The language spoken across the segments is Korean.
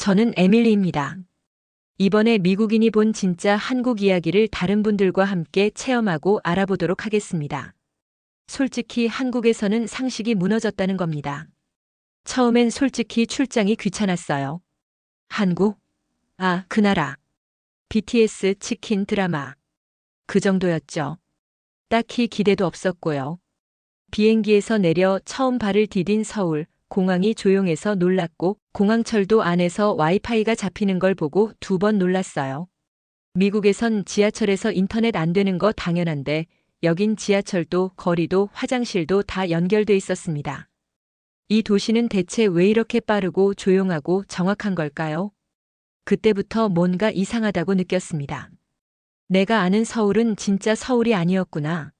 저는 에밀리입니다. 이번에 미국인이 본 진짜 한국 이야기를 다른 분들과 함께 체험하고 알아보도록 하겠습니다. 솔직히 한국에서는 상식이 무너졌다는 겁니다. 처음엔 솔직히 출장이 귀찮았어요. 한국? 아, 그 나라. BTS 치킨 드라마. 그 정도였죠. 딱히 기대도 없었고요. 비행기에서 내려 처음 발을 디딘 서울, 공항이 조용해서 놀랐고, 공항철도 안에서 와이파이가 잡히는 걸 보고 두 번 놀랐어요. 미국에선 지하철에서 인터넷 안 되는 거 당연한데, 여긴 지하철도 거리도 화장실도 다 연결돼 있었습니다. 이 도시는 대체 왜 이렇게 빠르고 조용하고 정확한 걸까요? 그때부터 뭔가 이상하다고 느꼈습니다. 내가 아는 서울은 진짜 서울이 아니었구나.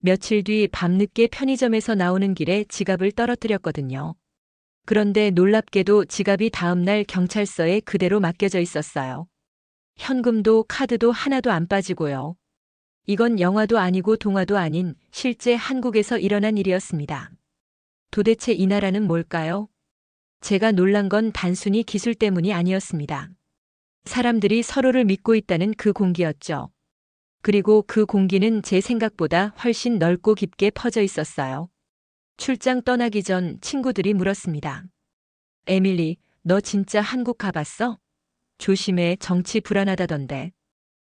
며칠 뒤 밤늦게 편의점에서 나오는 길에 지갑을 떨어뜨렸거든요. 그런데 놀랍게도 지갑이 다음날 경찰서에 그대로 맡겨져 있었어요. 현금도 카드도 하나도 안 빠지고요. 이건 영화도 아니고 동화도 아닌 실제 한국에서 일어난 일이었습니다. 도대체 이 나라는 뭘까요? 제가 놀란 건 단순히 기술 때문이 아니었습니다. 사람들이 서로를 믿고 있다는 그 공기였죠. 그리고 그 공기는 제 생각보다 훨씬 넓고 깊게 퍼져 있었어요. 출장 떠나기 전 친구들이 물었습니다. 에밀리, 너 진짜 한국 가봤어? 조심해, 정치 불안하다던데.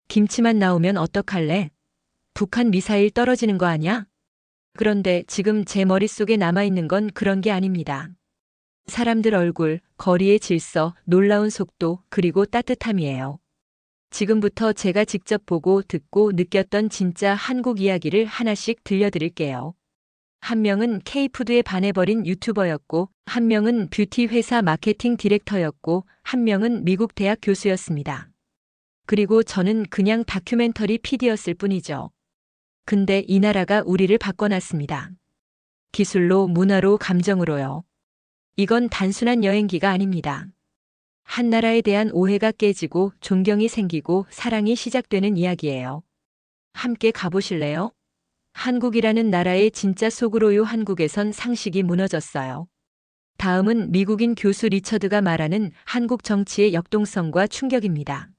김치만 나오면 어떡할래? 북한 미사일 떨어지는 거 아냐? 그런데 지금 제 머릿속에 남아있는 건 그런 게 아닙니다. 사람들 얼굴, 거리의 질서, 놀라운 속도, 그리고 따뜻함이에요. 지금부터 제가 직접 보고 듣고 느꼈던 진짜 한국 이야기를 하나씩 들려드릴게요. 한 명은 K푸드에 반해버린 유튜버였고, 한 명은 뷰티 회사 마케팅 디렉터였고, 한 명은 미국 대학 교수였습니다. 그리고 저는 그냥 다큐멘터리 PD였을 뿐이죠. 근데 이 나라가 우리를 바꿔놨습니다. 기술로, 문화로, 감정으로요. 이건 단순한 여행기가 아닙니다. 한 나라에 대한 오해가 깨지고 존경이 생기고 사랑이 시작되는 이야기예요. 함께 가보실래요? 한국이라는 나라의 진짜 속으로요 한국에선 상식이 무너졌어요. 다음은 미국인 교수 리처드가 말하는 한국 정치의 역동성과 충격입니다.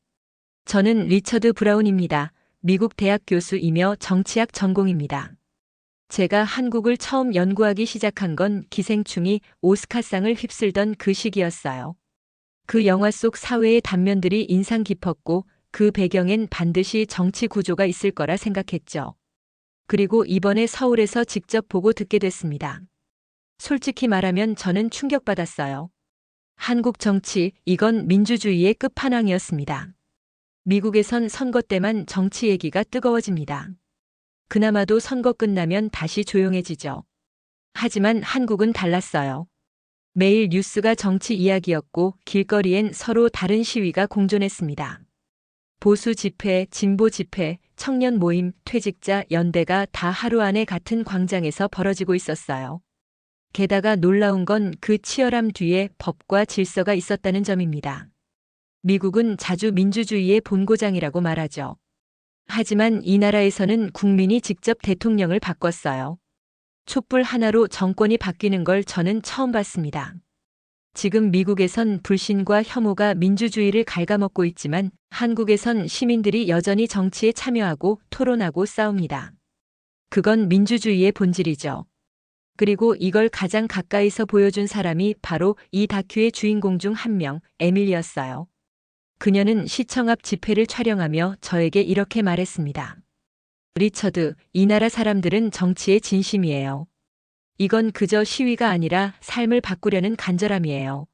저는 리처드 브라운입니다. 미국 대학 교수이며 정치학 전공입니다. 제가 한국을 처음 연구하기 시작한 건 기생충이 오스카상을 휩쓸던 그 시기였어요. 그 영화 속 사회의 단면들이 인상 깊었고 그 배경엔 반드시 정치 구조가 있을 거라 생각했죠. 그리고 이번에 서울에서 직접 보고 듣게 됐습니다. 솔직히 말하면 저는 충격받았어요. 한국 정치, 이건 민주주의의 끝판왕이었습니다. 미국에선 선거 때만 정치 얘기가 뜨거워집니다. 그나마도 선거 끝나면 다시 조용해지죠. 하지만 한국은 달랐어요. 매일 뉴스가 정치 이야기였고 길거리엔 서로 다른 시위가 공존했습니다. 보수 집회, 진보 집회, 청년 모임, 퇴직자, 연대가 다 하루 안에 같은 광장에서 벌어지고 있었어요. 게다가 놀라운 건 그 치열함 뒤에 법과 질서가 있었다는 점입니다. 미국은 자주 민주주의의 본고장이라고 말하죠. 하지만 이 나라에서는 국민이 직접 대통령을 바꿨어요. 촛불 하나로 정권이 바뀌는 걸 저는 처음 봤습니다. 지금 미국에선 불신과 혐오가 민주주의를 갉아먹고 있지만 한국에선 시민들이 여전히 정치에 참여하고 토론하고 싸웁니다. 그건 민주주의의 본질이죠. 그리고 이걸 가장 가까이서 보여준 사람이 바로 이 다큐의 주인공 중 한 명, 에밀리였어요. 그녀는 시청 앞 집회를 촬영하며 저에게 이렇게 말했습니다. 리처드, 이 나라 사람들은 정치에 진심이에요. 이건 그저 시위가 아니라 삶을 바꾸려는 간절함이에요.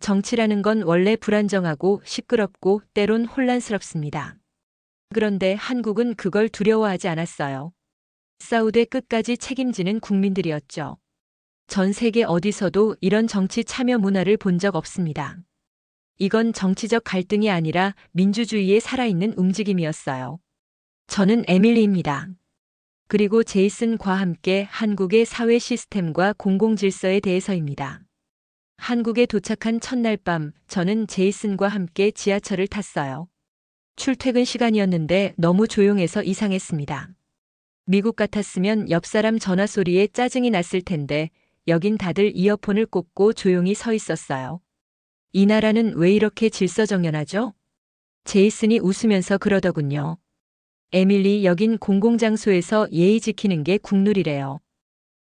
정치라는 건 원래 불안정하고 시끄럽고 때론 혼란스럽습니다. 그런데 한국은 그걸 두려워하지 않았어요. 사우드 끝까지 책임지는 국민들이었죠. 전 세계 어디서도 이런 정치 참여 문화를 본 적 없습니다. 이건 정치적 갈등이 아니라 민주주의의 살아있는 움직임이었어요. 저는 에밀리입니다. 그리고 제이슨과 함께 한국의 사회 시스템과 공공 질서에 대해서입니다. 한국에 도착한 첫날 밤 저는 제이슨과 함께 지하철을 탔어요. 출퇴근 시간이었는데 너무 조용해서 이상했습니다. 미국 같았으면 옆 사람 전화 소리에 짜증이 났을 텐데 여긴 다들 이어폰을 꽂고 조용히 서 있었어요. 이 나라는 왜 이렇게 질서정연하죠? 제이슨이 웃으면서 그러더군요. 에밀리 여긴 공공장소에서 예의 지키는 게 국룰이래요.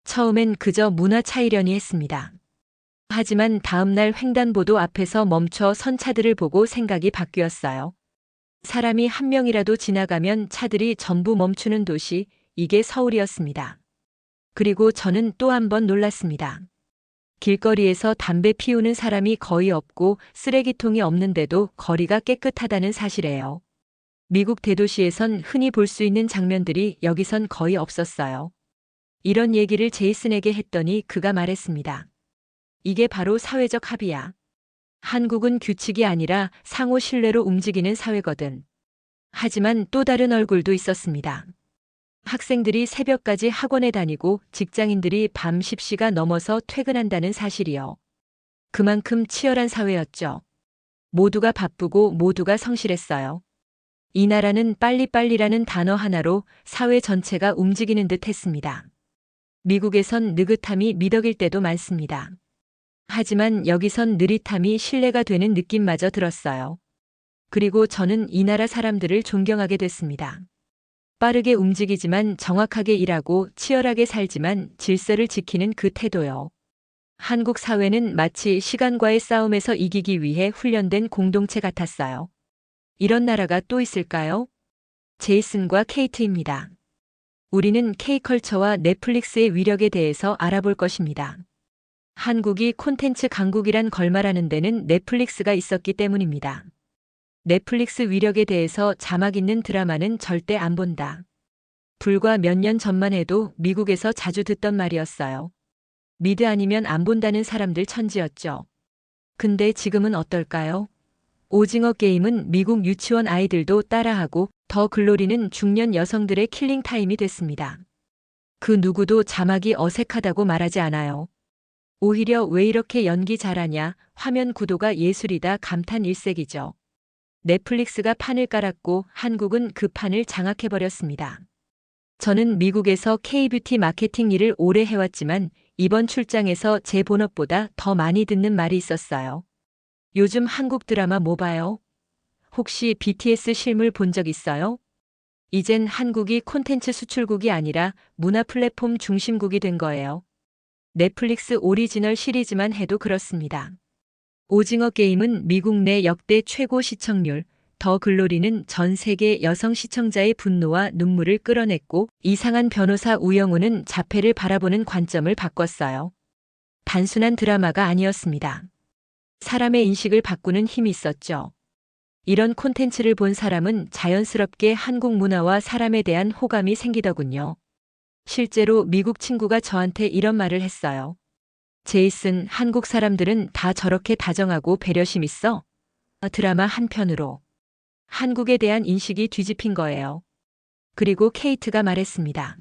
처음엔 그저 문화 차이려니 했습니다. 하지만 다음날 횡단보도 앞에서 멈춰 선 차들을 보고 생각이 바뀌었어요. 사람이 한 명이라도 지나가면 차들이 전부 멈추는 도시, 이게 서울이었습니다. 그리고 저는 또 한 번 놀랐습니다. 길거리에서 담배 피우는 사람이 거의 없고 쓰레기통이 없는데도 거리가 깨끗하다는 사실이에요. 미국 대도시에선 흔히 볼 수 있는 장면들이 여기선 거의 없었어요. 이런 얘기를 제이슨에게 했더니 그가 말했습니다. 이게 바로 사회적 합의야. 한국은 규칙이 아니라 상호 신뢰로 움직이는 사회거든. 하지만 또 다른 얼굴도 있었습니다. 학생들이 새벽까지 학원에 다니고 직장인들이 밤 10시가 넘어서 퇴근한다는 사실이요. 그만큼 치열한 사회였죠. 모두가 바쁘고 모두가 성실했어요. 이 나라는 빨리빨리라는 단어 하나로 사회 전체가 움직이는 듯 했습니다. 미국에선 느긋함이 미덕일 때도 많습니다. 하지만 여기선 느릿함이 신뢰가 되는 느낌마저 들었어요. 그리고 저는 이 나라 사람들을 존경하게 됐습니다. 빠르게 움직이지만 정확하게 일하고 치열하게 살지만 질서를 지키는 그 태도요. 한국 사회는 마치 시간과의 싸움에서 이기기 위해 훈련된 공동체 같았어요. 이런 나라가 또 있을까요? 제이슨과 케이트입니다. 우리는 K컬처와 넷플릭스의 위력에 대해서 알아볼 것입니다. 한국이 콘텐츠 강국이란 걸 말하는 데는 넷플릭스가 있었기 때문입니다. 넷플릭스 위력에 대해서 자막 있는 드라마는 절대 안 본다. 불과 몇 년 전만 해도 미국에서 자주 듣던 말이었어요. 미드 아니면 안 본다는 사람들 천지였죠. 근데 지금은 어떨까요? 오징어 게임은 미국 유치원 아이들도 따라하고 더 글로리는 중년 여성들의 킬링 타임이 됐습니다. 그 누구도 자막이 어색하다고 말하지 않아요. 오히려 왜 이렇게 연기 잘하냐, 화면 구도가 예술이다 감탄 일색이죠. 넷플릭스가 판을 깔았고 한국은 그 판을 장악해버렸습니다. 저는 미국에서 K뷰티 마케팅 일을 오래 해왔지만 이번 출장에서 제 본업보다 더 많이 듣는 말이 있었어요. 요즘 한국 드라마 뭐 봐요? 혹시 BTS 실물 본 적 있어요? 이젠 한국이 콘텐츠 수출국이 아니라 문화 플랫폼 중심국이 된 거예요. 넷플릭스 오리지널 시리즈만 해도 그렇습니다. 오징어 게임은 미국 내 역대 최고 시청률, 더 글로리는 전 세계 여성 시청자의 분노와 눈물을 끌어냈고 이상한 변호사 우영우는 자폐를 바라보는 관점을 바꿨어요. 단순한 드라마가 아니었습니다. 사람의 인식을 바꾸는 힘이 있었죠. 이런 콘텐츠를 본 사람은 자연스럽게 한국 문화와 사람에 대한 호감이 생기더군요. 실제로 미국 친구가 저한테 이런 말을 했어요. 제이슨, 한국 사람들은 다 저렇게 다정하고 배려심 있어? 드라마 한 편으로. 한국에 대한 인식이 뒤집힌 거예요. 그리고 케이트가 말했습니다.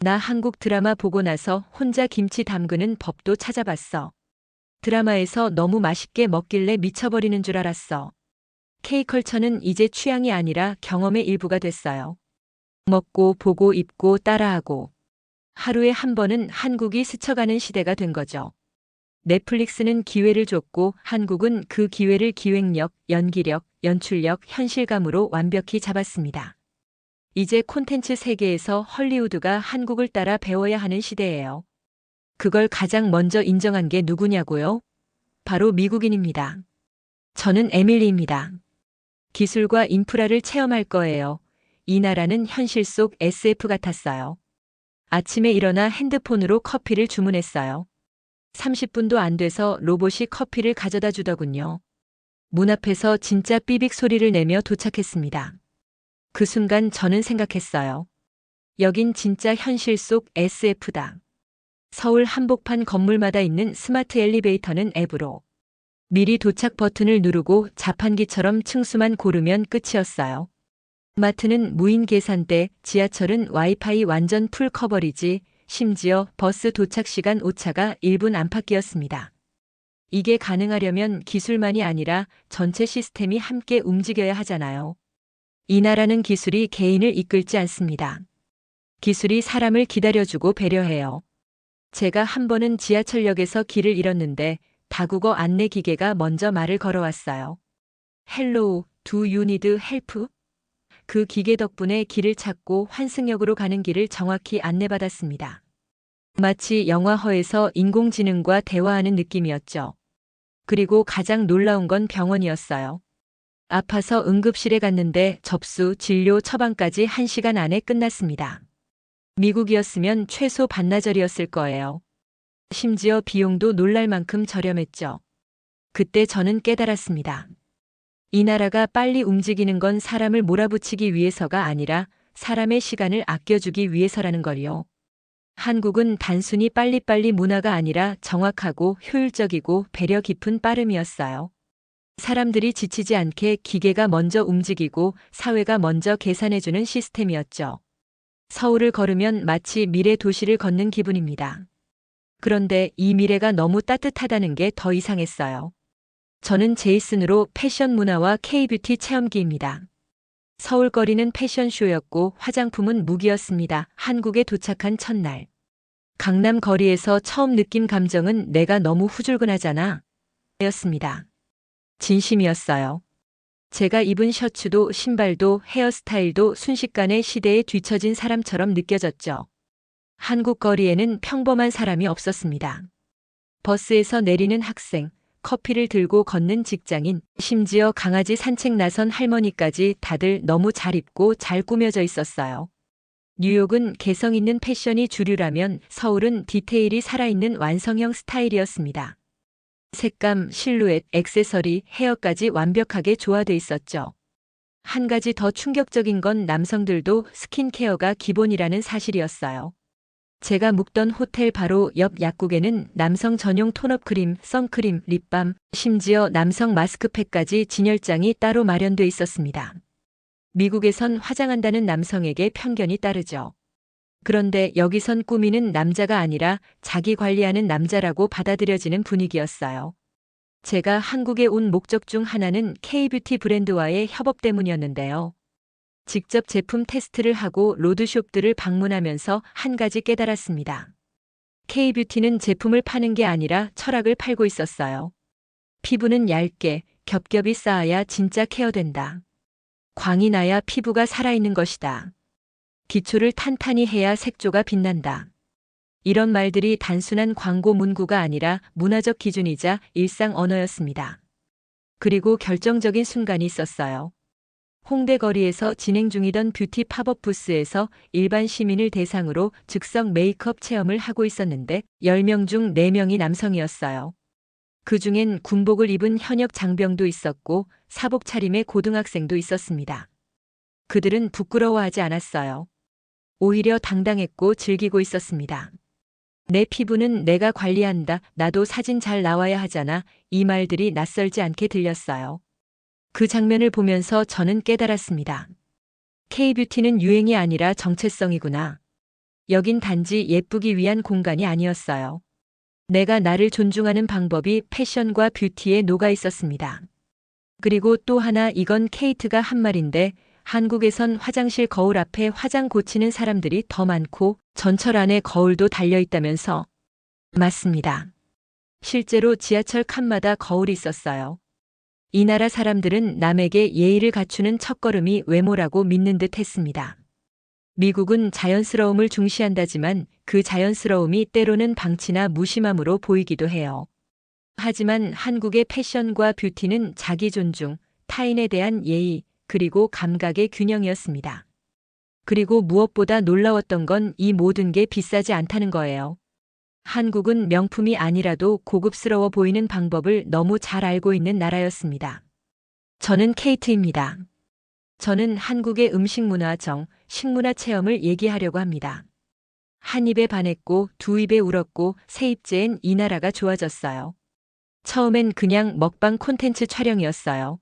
나 한국 드라마 보고 나서 혼자 김치 담그는 법도 찾아봤어. 드라마에서 너무 맛있게 먹길래 미쳐버리는 줄 알았어. K컬처는 이제 취향이 아니라 경험의 일부가 됐어요. 먹고 보고 입고 따라하고. 하루에 한 번은 한국이 스쳐가는 시대가 된 거죠. 넷플릭스는 기회를 줬고 한국은 그 기회를 기획력, 연기력, 연출력, 현실감으로 완벽히 잡았습니다. 이제 콘텐츠 세계에서 헐리우드가 한국을 따라 배워야 하는 시대예요. 그걸 가장 먼저 인정한 게 누구냐고요? 바로 미국인입니다. 저는 에밀리입니다. 기술과 인프라를 체험할 거예요. 이 나라는 현실 속 SF 같았어요. 아침에 일어나 핸드폰으로 커피를 주문했어요. 30분도 안 돼서 로봇이 커피를 가져다 주더군요. 문 앞에서 진짜 삐빅 소리를 내며 도착했습니다. 그 순간 저는 생각했어요. 여긴 진짜 현실 속 SF다. 서울 한복판 건물마다 있는 스마트 엘리베이터는 앱으로 미리 도착 버튼을 누르고 자판기처럼 층수만 고르면 끝이었어요. 마트는 무인 계산대, 지하철은 와이파이 완전 풀 커버리지, 심지어 버스 도착 시간 오차가 1분 안팎이었습니다. 이게 가능하려면 기술만이 아니라 전체 시스템이 함께 움직여야 하잖아요. 이 나라는 기술이 개인을 이끌지 않습니다. 기술이 사람을 기다려주고 배려해요. 제가 한 번은 지하철역에서 길을 잃었는데 다국어 안내 기계가 먼저 말을 걸어왔어요. 헬로우, 두 유니드 헬프? 그 기계 덕분에 길을 찾고 환승역으로 가는 길을 정확히 안내받았습니다. 마치 영화허에서 인공지능과 대화하는 느낌이었죠. 그리고 가장 놀라운 건 병원이었어요. 아파서 응급실에 갔는데 접수, 진료, 처방까지 1시간 안에 끝났습니다. 미국이었으면 최소 반나절이었을 거예요. 심지어 비용도 놀랄 만큼 저렴했죠. 그때 저는 깨달았습니다. 이 나라가 빨리 움직이는 건 사람을 몰아붙이기 위해서가 아니라 사람의 시간을 아껴주기 위해서라는 걸요. 한국은 단순히 빨리빨리 문화가 아니라 정확하고 효율적이고 배려 깊은 빠름이었어요. 사람들이 지치지 않게 기계가 먼저 움직이고 사회가 먼저 계산해주는 시스템이었죠. 서울을 걸으면 마치 미래 도시를 걷는 기분입니다. 그런데 이 미래가 너무 따뜻하다는 게 더 이상했어요. 저는 제이슨으로 패션 문화와 K-뷰티 체험기입니다. 서울거리는 패션쇼였고 화장품은 무기였습니다. 한국에 도착한 첫날. 강남 거리에서 처음 느낀 감정은 내가 너무 후줄근하잖아. 였습니다. 진심이었어요. 제가 입은 셔츠도 신발도 헤어스타일도 순식간에 시대에 뒤처진 사람처럼 느껴졌죠. 한국 거리에는 평범한 사람이 없었습니다. 버스에서 내리는 학생, 커피를 들고 걷는 직장인, 심지어 강아지 산책 나선 할머니까지 다들 너무 잘 입고 잘 꾸며져 있었어요. 뉴욕은 개성 있는 패션이 주류라면 서울은 디테일이 살아있는 완성형 스타일이었습니다. 색감, 실루엣, 액세서리, 헤어까지 완벽하게 조화돼 있었죠. 한 가지 더 충격적인 건 남성들도 스킨케어가 기본이라는 사실이었어요. 제가 묵던 호텔 바로 옆 약국에는 남성 전용 톤업 크림, 선크림, 립밤, 심지어 남성 마스크팩까지 진열장이 따로 마련돼 있었습니다. 미국에선 화장한다는 남성에게 편견이 따르죠. 그런데 여기선 꾸미는 남자가 아니라 자기 관리하는 남자라고 받아들여지는 분위기였어요. 제가 한국에 온 목적 중 하나는 K-뷰티 브랜드와의 협업 때문이었는데요. 직접 제품 테스트를 하고 로드숍들을 방문하면서 한 가지 깨달았습니다. K-뷰티는 제품을 파는 게 아니라 철학을 팔고 있었어요. 피부는 얇게, 겹겹이 쌓아야 진짜 케어된다. 광이 나야 피부가 살아있는 것이다. 기초를 탄탄히 해야 색조가 빛난다. 이런 말들이 단순한 광고 문구가 아니라 문화적 기준이자 일상 언어였습니다. 그리고 결정적인 순간이 있었어요. 홍대 거리에서 진행 중이던 뷰티 팝업 부스에서 일반 시민을 대상으로 즉석 메이크업 체험을 하고 있었는데 10명 중 4명이 남성이었어요. 그 중엔 군복을 입은 현역 장병도 있었고 사복 차림의 고등학생도 있었습니다. 그들은 부끄러워하지 않았어요. 오히려 당당했고 즐기고 있었습니다. 내 피부는 내가 관리한다. 나도 사진 잘 나와야 하잖아. 이 말들이 낯설지 않게 들렸어요. 그 장면을 보면서 저는 깨달았습니다. K-뷰티는 유행이 아니라 정체성이구나. 여긴 단지 예쁘기 위한 공간이 아니었어요. 내가 나를 존중하는 방법이 패션과 뷰티에 녹아 있었습니다. 그리고 또 하나 이건 케이트가 한 말인데 한국에선 화장실 거울 앞에 화장 고치는 사람들이 더 많고 전철 안에 거울도 달려 있다면서 맞습니다. 실제로 지하철 칸마다 거울이 있었어요. 이 나라 사람들은 남에게 예의를 갖추는 첫걸음이 외모라고 믿는 듯 했습니다. 미국은 자연스러움을 중시한다지만 그 자연스러움이 때로는 방치나 무심함으로 보이기도 해요. 하지만 한국의 패션과 뷰티는 자기 존중, 타인에 대한 예의, 그리고 감각의 균형이었습니다. 그리고 무엇보다 놀라웠던 건 이 모든 게 비싸지 않다는 거예요. 한국은 명품이 아니라도 고급스러워 보이는 방법을 너무 잘 알고 있는 나라였습니다. 저는 케이트입니다. 저는 한국의 음식 문화 정, 식문화 체험을 얘기하려고 합니다. 한 입에 반했고 두 입에 울었고 세 입째엔 이 나라가 좋아졌어요. 처음엔 그냥 먹방 콘텐츠 촬영이었어요.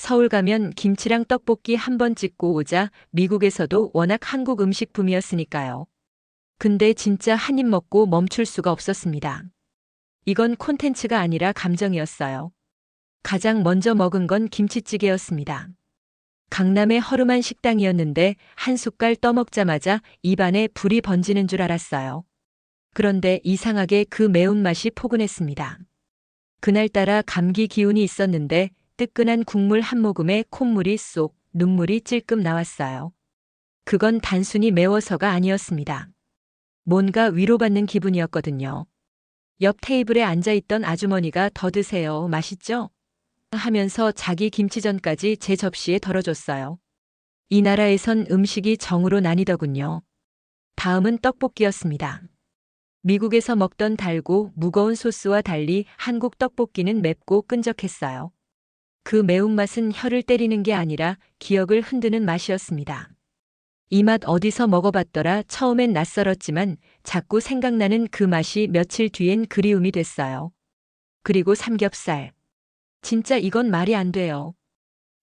서울 가면 김치랑 떡볶이 한 번 찍고 오자 미국에서도 워낙 한국 음식 붐이었으니까요. 근데 진짜 한 입 먹고 멈출 수가 없었습니다. 이건 콘텐츠가 아니라 감정이었어요. 가장 먼저 먹은 건 김치찌개였습니다. 강남의 허름한 식당이었는데 한 숟갈 떠먹자마자 입안에 불이 번지는 줄 알았어요. 그런데 이상하게 그 매운맛이 포근했습니다. 그날따라 감기 기운이 있었는데 뜨끈한 국물 한 모금에 콧물이 쏙 눈물이 찔끔 나왔어요. 그건 단순히 매워서가 아니었습니다. 뭔가 위로받는 기분이었거든요. 옆 테이블에 앉아있던 아주머니가 더 드세요. 맛있죠? 하면서 자기 김치전까지 제 접시에 덜어줬어요. 이 나라에선 음식이 정으로 나뉘더군요. 다음은 떡볶이였습니다. 미국에서 먹던 달고 무거운 소스와 달리 한국 떡볶이는 맵고 끈적했어요. 그 매운맛은 혀를 때리는 게 아니라 기억을 흔드는 맛이었습니다. 이 맛 어디서 먹어봤더라 처음엔 낯설었지만 자꾸 생각나는 그 맛이 며칠 뒤엔 그리움이 됐어요. 그리고 삼겹살. 진짜 이건 말이 안 돼요.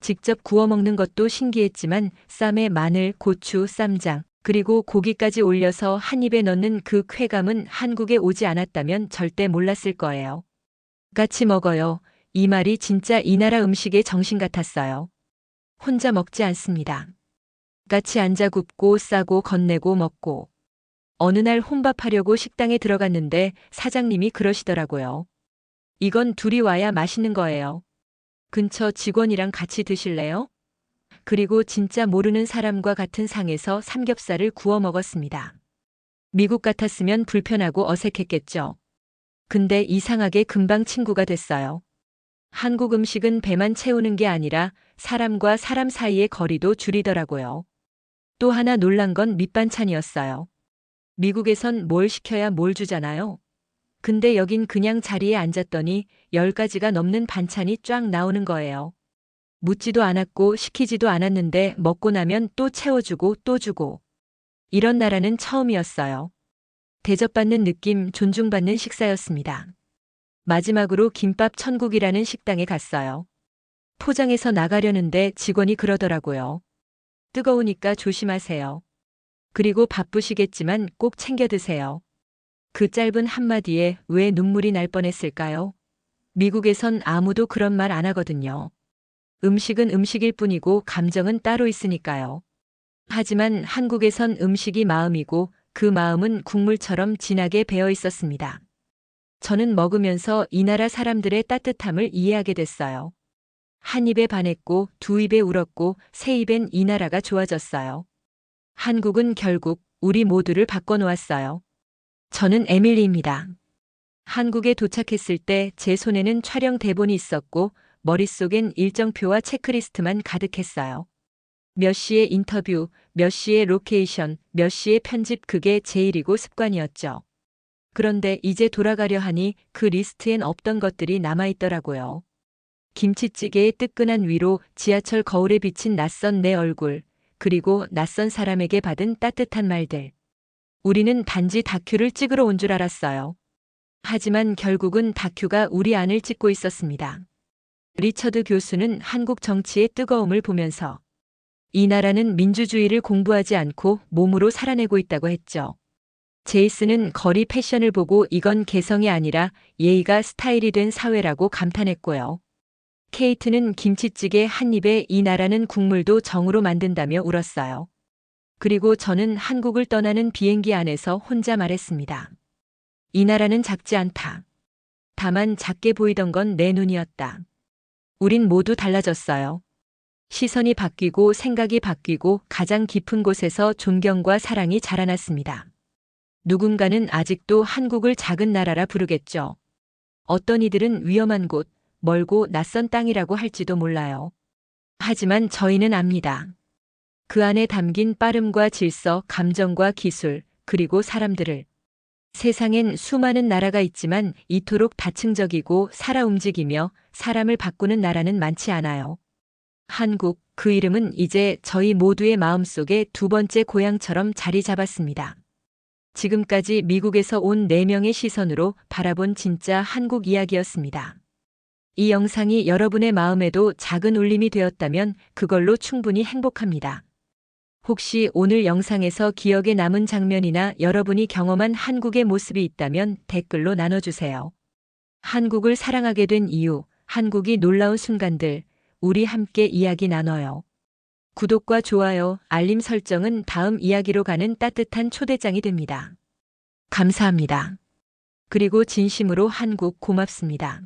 직접 구워 먹는 것도 신기했지만 쌈에 마늘, 고추, 쌈장, 그리고 고기까지 올려서 한 입에 넣는 그 쾌감은 한국에 오지 않았다면 절대 몰랐을 거예요. 같이 먹어요. 이 말이 진짜 이 나라 음식의 정신 같았어요. 혼자 먹지 않습니다. 같이 앉아 굽고 싸고 건네고 먹고. 어느 날 혼밥하려고 식당에 들어갔는데 사장님이 그러시더라고요. 이건 둘이 와야 맛있는 거예요. 근처 직원이랑 같이 드실래요? 그리고 진짜 모르는 사람과 같은 상에서 삼겹살을 구워 먹었습니다. 미국 같았으면 불편하고 어색했겠죠. 근데 이상하게 금방 친구가 됐어요. 한국 음식은 배만 채우는 게 아니라 사람과 사람 사이의 거리도 줄이더라고요. 또 하나 놀란 건 밑반찬이었어요. 미국에선 뭘 시켜야 뭘 주잖아요. 근데 여긴 그냥 자리에 앉았더니 10가지가 넘는 반찬이 쫙 나오는 거예요. 묻지도 않았고 시키지도 않았는데 먹고 나면 또 채워주고 또 주고. 이런 나라는 처음이었어요. 대접받는 느낌, 존중받는 식사였습니다. 마지막으로 김밥 천국이라는 식당에 갔어요. 포장해서 나가려는데 직원이 그러더라고요. 뜨거우니까 조심하세요. 그리고 바쁘시겠지만 꼭 챙겨 드세요. 그 짧은 한마디에 왜 눈물이 날 뻔했을까요? 미국에선 아무도 그런 말 안 하거든요. 음식은 음식일 뿐이고 감정은 따로 있으니까요. 하지만 한국에선 음식이 마음이고 그 마음은 국물처럼 진하게 배어 있었습니다. 저는 먹으면서 이 나라 사람들의 따뜻함을 이해하게 됐어요. 한 입에 반했고 두 입에 울었고 세 입엔 이 나라가 좋아졌어요. 한국은 결국 우리 모두를 바꿔놓았어요. 저는 에밀리입니다. 한국에 도착했을 때 제 손에는 촬영 대본이 있었고 머릿속엔 일정표와 체크리스트만 가득했어요. 몇 시의 인터뷰, 몇 시의 로케이션, 몇 시의 편집 그게 제일이고 습관이었죠. 그런데 이제 돌아가려 하니 그 리스트엔 없던 것들이 남아있더라고요. 김치찌개의 뜨끈한 위로 지하철 거울에 비친 낯선 내 얼굴, 그리고 낯선 사람에게 받은 따뜻한 말들. 우리는 단지 다큐를 찍으러 온 줄 알았어요. 하지만 결국은 다큐가 우리 안을 찍고 있었습니다. 리처드 교수는 한국 정치의 뜨거움을 보면서 이 나라는 민주주의를 공부하지 않고 몸으로 살아내고 있다고 했죠. 제이슨은 거리 패션을 보고 이건 개성이 아니라 예의가 스타일이 된 사회라고 감탄했고요. 케이트는 김치찌개 한 입에 이 나라는 국물도 정으로 만든다며 울었어요. 그리고 저는 한국을 떠나는 비행기 안에서 혼자 말했습니다. 이 나라는 작지 않다. 다만 작게 보이던 건 내 눈이었다. 우린 모두 달라졌어요. 시선이 바뀌고 생각이 바뀌고 가장 깊은 곳에서 존경과 사랑이 자라났습니다. 누군가는 아직도 한국을 작은 나라라 부르겠죠. 어떤 이들은 위험한 곳, 멀고 낯선 땅이라고 할지도 몰라요. 하지만 저희는 압니다. 그 안에 담긴 빠름과 질서, 감정과 기술, 그리고 사람들을. 세상엔 수많은 나라가 있지만 이토록 다층적이고 살아 움직이며 사람을 바꾸는 나라는 많지 않아요. 한국, 그 이름은 이제 저희 모두의 마음속에 두 번째 고향처럼 자리 잡았습니다. 지금까지 미국에서 온 4명의 시선으로 바라본 진짜 한국 이야기였습니다. 이 영상이 여러분의 마음에도 작은 울림이 되었다면 그걸로 충분히 행복합니다. 혹시 오늘 영상에서 기억에 남은 장면이나 여러분이 경험한 한국의 모습이 있다면 댓글로 나눠주세요. 한국을 사랑하게 된 이유, 한국이 놀라운 순간들, 우리 함께 이야기 나눠요. 구독과 좋아요, 알림 설정은 다음 이야기로 가는 따뜻한 초대장이 됩니다. 감사합니다. 그리고 진심으로 한국 고맙습니다.